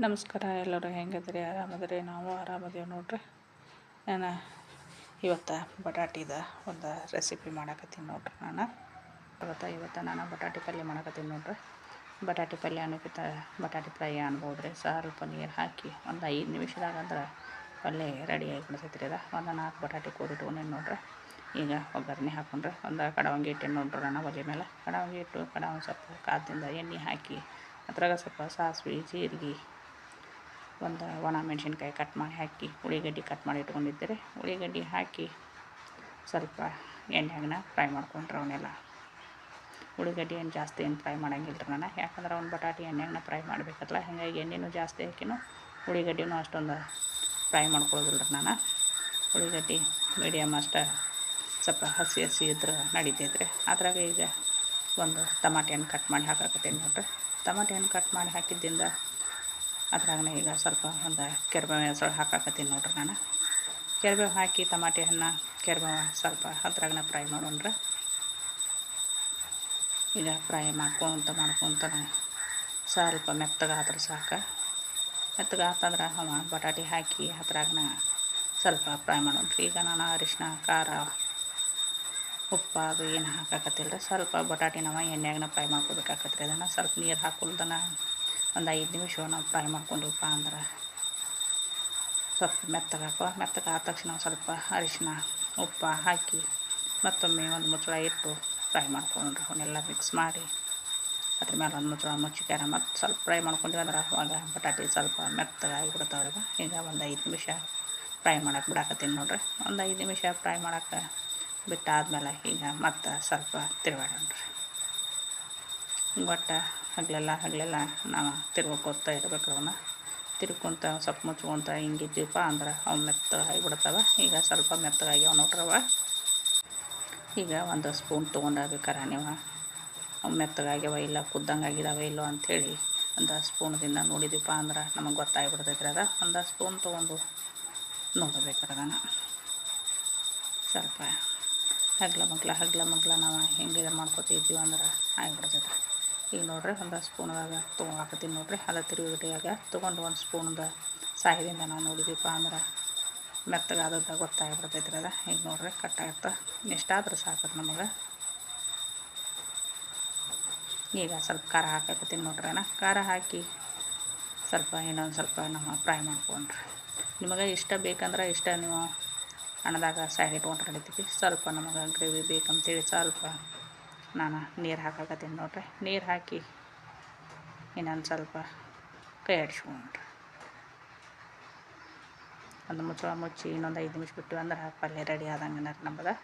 ನಮಸ್ಕಾರ ಎಲ್ಲರೂ ಹೆಂಗದ್ರಿ ಆರಾಮದ್ರಿ ನಾವು ಆರಾಮದೇವು ನೋಡ್ರಿ. ನಾನು ಇವತ್ತು ಬಟಾಟಿದ ಒಂದು ರೆಸಿಪಿ ಮಾಡಕತ್ತೀನಿ ನೋಡ್ರಿ ನಾನು. ಇವತ್ತು ಇವತ್ತು ನಾನು ಬಟಾಟಿ ಪಲ್ಯ ಮಾಡಕತ್ತೀನಿ ನೋಡ್ರಿ. ಬಟಾಟಿ ಪಲ್ಯ ಅನ್ನೋಕ್ಕಿಂತ ಬಟಾಟಿ ಫ್ರೈ ಅನ್ಬೋದ್ರಿ. ಸ್ವಲ್ಪ ನೀರು ಹಾಕಿ ಒಂದು ಐದು ನಿಮಿಷದಾಗ ಅಂದ್ರೆ ಪಲ್ಯ ರೆಡಿ ಆಗಿಬಿಡ್ತೈತ್ರಿ ಅದ. ಒಂದು ನಾಲ್ಕು ಬಟಾಟಿ ಕೂಡಿಟ್ಕೊಂಡೇನು ನೋಡ್ರಿ. ಈಗ ಒಗ್ಗರಣೆ ಹಾಕೊಂಡ್ರೆ. ಒಂದು ಕಡವಂಗಿ ಇಟ್ಟೇನು ನೋಡ್ರಿ ನಾನು ಒಲೆ ಮೇಲೆ ಕಡವಂಗಿ ಇಟ್ಟು ಕಡವಂಗಿ ಸ್ವಲ್ಪ ಕಾದಿಂದ ಎಣ್ಣೆ ಹಾಕಿ, ಅದ್ರಾಗ ಸ್ವಲ್ಪ ಸಾಸಿವೆ, ಜೀರಿಗೆ ಒಂದು ಒಣ ಮೆಣಸಿನ್ಕಾಯಿ ಕಟ್ ಮಾಡಿ ಹಾಕಿ ಉಳ್ಳಾಗಡ್ಡಿ ಕಟ್ ಮಾಡಿ ಇಟ್ಕೊಂಡಿದ್ದರೆ. ಉಳ್ಳಾಗಡ್ಡಿ ಹಾಕಿ ಸ್ವಲ್ಪ ಎಣ್ಣೆಗನ್ನ ಫ್ರೈ ಮಾಡ್ಕೊಂಡ್ರೆ ಅವನ್ನೆಲ್ಲ. ಉಳ್ಳಾಗಡ್ಡಿ ಏನು ಜಾಸ್ತಿ ಏನು ಫ್ರೈ ಮಾಡೋಂಗಿಲ್ಲ ರೀ ನಾನು. ಯಾಕಂದ್ರೆ ಅವ್ನು ಬಟಾಟೆ ಎಣ್ಣೆಗನ್ನ ಫ್ರೈ ಮಾಡಬೇಕಲ್ಲ, ಹಾಗಾಗಿ ಎಣ್ಣೆನೂ ಜಾಸ್ತಿ ಹಾಕಿನೂ ಉಳ್ಳಾಗಡ್ಡಿನೂ ಅಷ್ಟೊಂದು ಫ್ರೈ ಮಾಡ್ಕೊಳ್ಳೋದಿಲ್ಲ ರೀ ನಾನು. ಉಳ್ಳಾಗಡ್ಡಿ ಮೀಡಿಯಮ್ ಅಷ್ಟು ಸ್ವಲ್ಪ ಹಸಿ ಹಸಿ ಇದ್ರೆ ನಡೀತೈತ್ರಿ. ಅದ್ರಾಗ ಈಗ ಒಂದು ಟಮಾಟೆ ಹಣ್ಣು ಕಟ್ ಮಾಡಿ ಹಾಕಾಕತ್ತೀನಿ ನೋಡ್ರಿ. ಟಮಾಟೆ ಹಣ್ಣು ಕಟ್ ಮಾಡಿ ಹಾಕಿದ್ದಿಂದ ಅದ್ರಾಗ ಈಗ ಸ್ವಲ್ಪ ಒಂದು ಕೆರ್ಬೇವು ಹೆಸರು ಹಾಕಾಕತ್ತೀನಿ ನೋಡ್ರಿ ನಾನು. ಕೆರ್ಬೇವು ಹಾಕಿ ಟಮಾಟೆ ಹಣ್ಣು, ಕೆರ್ಬೇವು ಸ್ವಲ್ಪ ಅದ್ರಾಗನ ಫ್ರೈ ಮಾಡೋಣ್ರಿ ಈಗ ಫ್ರೈ ಮಾಡ್ಕೊತ ಮಾಡ್ಕೊತ ಸ್ವಲ್ಪ ಮೆತ್ತಗಾದ್ರೆ ಸಾಕು. ಮೆತ್ತಗಾತಂದ್ರೆ ಅವ ಬಟಾಟಿ ಹಾಕಿ ಅದ್ರಾಗನ ಸ್ವಲ್ಪ ಫ್ರೈ ಮಾಡೋಣ್ರಿ ಈಗ ನಾನು ಅರಿಶಿನ ಖಾರ, ಉಪ್ಪು ಅದು ಏನು ಹಾಕಾಕತ್ತಿಲ್ಲ ಸ್ವಲ್ಪ ಬಟಾಟಿನವ ನಾವು ಎಣ್ಣೆಯಾಗನ ಫ್ರೈ ಮಾಡ್ಕೋಬೇಕಾಕತ್ರಿ. ಅದನ್ನು ಸ್ವಲ್ಪ ನೀರು ಹಾಕೊಳ್ದನ ಒಂದು ಐದು ನಿಮಿಷ ನಾವು ಫ್ರೈ ಮಾಡ್ಕೊಂಡಿವಪ್ಪ ಅಂದ್ರೆ ಸ್ವಲ್ಪ ಮೆತ್ತಗೆ ಹಾಕೋ. ಮೆತ್ತಗೆ ಆದ ತಕ್ಷಣ ಸ್ವಲ್ಪ ಅರಿಶಿನ, ಉಪ್ಪು ಹಾಕಿ ಮತ್ತೊಮ್ಮೆ ಒಂದು ಮುಚ್ಚಳ ಇಟ್ಟು ಫ್ರೈ ಮಾಡ್ಕೊಂಡ್ರೆ ಅವನ್ನೆಲ್ಲ ಮಿಕ್ಸ್ ಮಾಡಿ ಅದ್ರ ಮೇಲೆ ಒಂದು ಮುಚ್ಚಳ ಮುಚ್ಚಿಕ್ಯಾರ ಮತ್ತು ಸ್ವಲ್ಪ ಫ್ರೈ ಮಾಡ್ಕೊಂಡಿವಿ ಅಂದ್ರೆ ಅವಾಗ ಬಟಾಟೆ ಸ್ವಲ್ಪ ಮೆತ್ತಗೆ ಆಗಿಬಿಡ್ತಾವ್ರಿ ಈಗ ಒಂದು ಐದು ನಿಮಿಷ ಫ್ರೈ ಮಾಡಕ್ಕೆ ಬಿಡಾಕತ್ತೀನಿ ನೋಡ್ರಿ. ಒಂದು ಐದು ನಿಮಿಷ ಫ್ರೈ ಮಾಡಕ್ಕೆ ಬಿಟ್ಟಾದ್ಮೇಲೆ ಈಗ ಮತ್ತೆ ಸ್ವಲ್ಪ ತಿರುಗಾಡೋಣ್ರಿ ಒಟ್ಟು ಹಗಲೆಲ್ಲ ಹಗಲೆಲ್ಲ ನಾವು ತಿರ್ಗೋಕೋತ ಇರ್ಬೇಕು ಅವನ್ನ ತಿರ್ಕೊಂತ ಸ್ವಲ್ಪ ಮುಚ್ಕೊಂತ ಹಿಂಗಿದ್ದೀವಪ್ಪ ಅಂದ್ರೆ ಅವು ಮೆತ್ತಗಾಗಿ ಬಿಡ್ತಾವೆ ಈಗ ಸ್ವಲ್ಪ ಮೆತ್ತಗಾಗ್ಯಾವ ನೋಡ್ರವ ಈಗ ಒಂದು ಸ್ಪೂನ್ ತೊಗೊಂಡಾಗಬೇಕಾರ ನೀವು ಅವು ಮೆತ್ತಗಾಗ್ಯಾವ ಇಲ್ಲ, ಕುದ್ದಂಗೆ ಆಗಿದಾವೆ ಇಲ್ಲೋ ಅಂಥೇಳಿ ಒಂದು ಸ್ಪೂನ್ದಿಂದ ನೋಡಿದೀವಪ್ಪ ಅಂದ್ರೆ ನಮಗೆ ಗೊತ್ತಾಗಿಬಿಡ್ತೈತ್ರಿ ಅದ. ಒಂದು ಸ್ಪೂನ್ ತೊಗೊಂಡು ನೋಡಬೇಕಾರೆ ಅದನ್ನು. ಸ್ವಲ್ಪ ಹಗ್ಲ ಮಗ್ಲ ಹಗ್ಲ ಮಗ್ಲ ನಾವು ಹೆಂಗೆ ಮಾಡ್ಕೊತಿದ್ದೀವಿ ಅಂದ್ರೆ ಆಗಿಬಿಡ್ತೈತೆ ಈಗ ನೋಡ್ರಿ ಒಂದು ಸ್ಪೂನ್ದಾಗ ತೊಗೊಳಕತ್ತೀನಿ ನೋಡ್ರಿ. ಅದ ತಿರುಗಿಟಿಯಾಗ ತೊಗೊಂಡು ಒಂದು ಸ್ಪೂನ್ದ ಸಾಯದಿಂದ ನಾವು ನೋಡಿದೀಪ ಅಂದ್ರೆ ಮೆತ್ತಗಾದದ್ದು ಗೊತ್ತಾಗ್ಬಿಡ್ತೈತೆ ರೀ ಅದ. ಈಗ ನೋಡ್ರಿ ಕಟ್ಟಾಗತ್ತೆ ಎಷ್ಟಾದ್ರೂ ಸಾಕತ್ತೆ ನಮಗೆ. ಈಗ ಸ್ವಲ್ಪ ಖಾರ ಹಾಕಕತ್ತೀನಿ ನೋಡ್ರಿ ಅಣ್ಣ. ಖಾರ ಹಾಕಿ ಸ್ವಲ್ಪ ಇನ್ನೊಂದು ಸ್ವಲ್ಪ ನಮ್ಮ ಫ್ರೈ ಮಾಡ್ಕೊಂಡ್ರಿ. ನಿಮಗೆ ಇಷ್ಟ ಬೇಕಂದ್ರೆ ಇಷ್ಟ ನೀವು ಹಣದಾಗ ಸೈಡ್ ಇಟ್ಕೊಂಡ್ರೆ ನಡೀತೈತಿ ಸ್ವಲ್ಪ ನಮಗೆ ಗ್ರೇವಿ ಬೇಕಂತೇಳಿ ಸ್ವಲ್ಪ ನಾನು ನೀರು ಹಾಕಾಕತ್ತೀನಿ ನೋಡ್ರಿ. ನೀರು ಹಾಕಿ ಇನ್ನೊಂದು ಸ್ವಲ್ಪ ಕೈ ಆಡಿಸ್ಕೊಂಡ್ರಿ ಒಂದು ಮುಚ್ಚಳ ಮುಚ್ಚಿ ಇನ್ನೊಂದು ಐದು ನಿಮಿಷ ಬಿಟ್ಟು ಅಂದ್ರೆ ಪಲ್ಯ ರೆಡಿ ಆದಂಗೆ ನಮ್ಮದು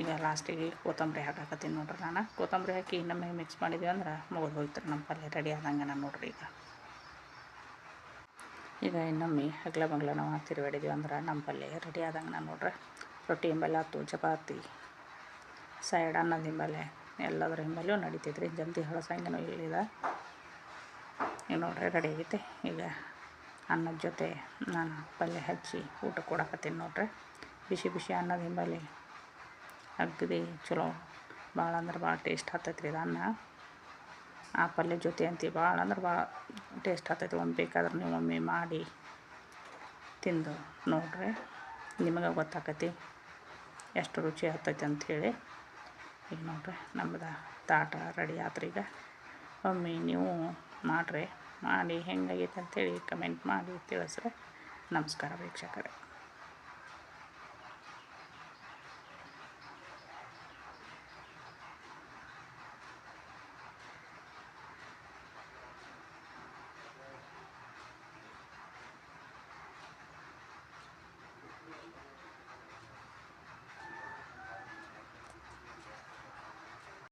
ಈಗ ಲಾಸ್ಟಿಗೆ ಕೊತ್ತಂಬರಿ ಹಾಕಾಕತ್ತೀನಿ ನೋಡ್ರಿ ನಾನು. ಕೊತ್ತಂಬರಿ ಹಾಕಿ ಇನ್ನೊಮ್ಮೆ ಮಿಕ್ಸ್ ಮಾಡಿದ್ವಿ ಅಂದ್ರೆ ಮುಗಿದು ಹೋಯ್ತು ನಮ್ಮ ಪಲ್ಯ ರೆಡಿ ಆದಂಗೆ ನೋಡ್ರಿ ಈಗ. ಈಗ ಇನ್ನೊಮ್ಮೆ ಹಗ್ಲ ಬಗ್ಲ ನಾವು ತಿರುಗಾಡಿದ್ವಿ ಅಂದ್ರೆ ನಮ್ಮ ಪಲ್ಯ ರೆಡಿ ಆದಂಗೆ ನೋಡ್ರಿ. ರೊಟ್ಟಿ, ಬೆಲ್ಲ ಆತು ಚಪಾತಿ. ಸೈಡ್ ಅನ್ನದ ಹಿಂಬಲೆ, ಎಲ್ಲದರ ಹಿಂಬಲೆಯೂ ನಡೀತೈತ್ರಿ. ಜಲ್ದಿ ಹಳಸಂಗನೂ ಇಲ್ಲಿದೆ. ಈಗ ನೋಡ್ರಿ ರೆಡಿ ಆಗೈತೆ. ಈಗ ಅನ್ನದ ಜೊತೆ ನಾನು ಪಲ್ಯ ಹಚ್ಚಿ ಊಟ ಕೊಡಕತ್ತೀನಿ ನೋಡ್ರಿ. ಬಿಸಿ ಬಿಸಿ ಅನ್ನದ ಹಿಂಬಲಿ ಅಗ್ದಿ ಚಲೋ ಭಾಳ ಅಂದ್ರೆ ಭಾಳ ಟೇಸ್ಟ್ ಹತ್ತೈತ್ರಿ ಇದು ಅನ್ನ. ಆ ಪಲ್ಯ ಜೊತೆ ಅಂತೀವಿ ಭಾಳ ಅಂದ್ರೆ ಭಾಳ ಟೇಸ್ಟ್ ಹತ್ತೈತಿ. ಒಮ್ಮೆ ಬೇಕಾದ್ರೆ ನೀವು ಒಮ್ಮೆ ಮಾಡಿ ತಿಂದು ನೋಡ್ರಿ. ನಿಮಗೆ ಗೊತ್ತಾಕತಿ ಎಷ್ಟು ರುಚಿ ಆಗ್ತೈತಿ ಅಂಥೇಳಿ ಈಗ ನೋಡ್ರಿ ನಮ್ಮದು ತಾಟ ರೆಡಿ ಆತ್ರಿ ಈಗ. ಒಮ್ಮೆ ನೀವು ಮಾಡಿರಿ, ಮಾಡಿ ಹೆಂಗಾಗೈತೆ ಅಂತೇಳಿ ಕಮೆಂಟ್ ಮಾಡಿ ತಿಳಿಸ್ರಿ. ನಮಸ್ಕಾರ ವೀಕ್ಷಕರೇ.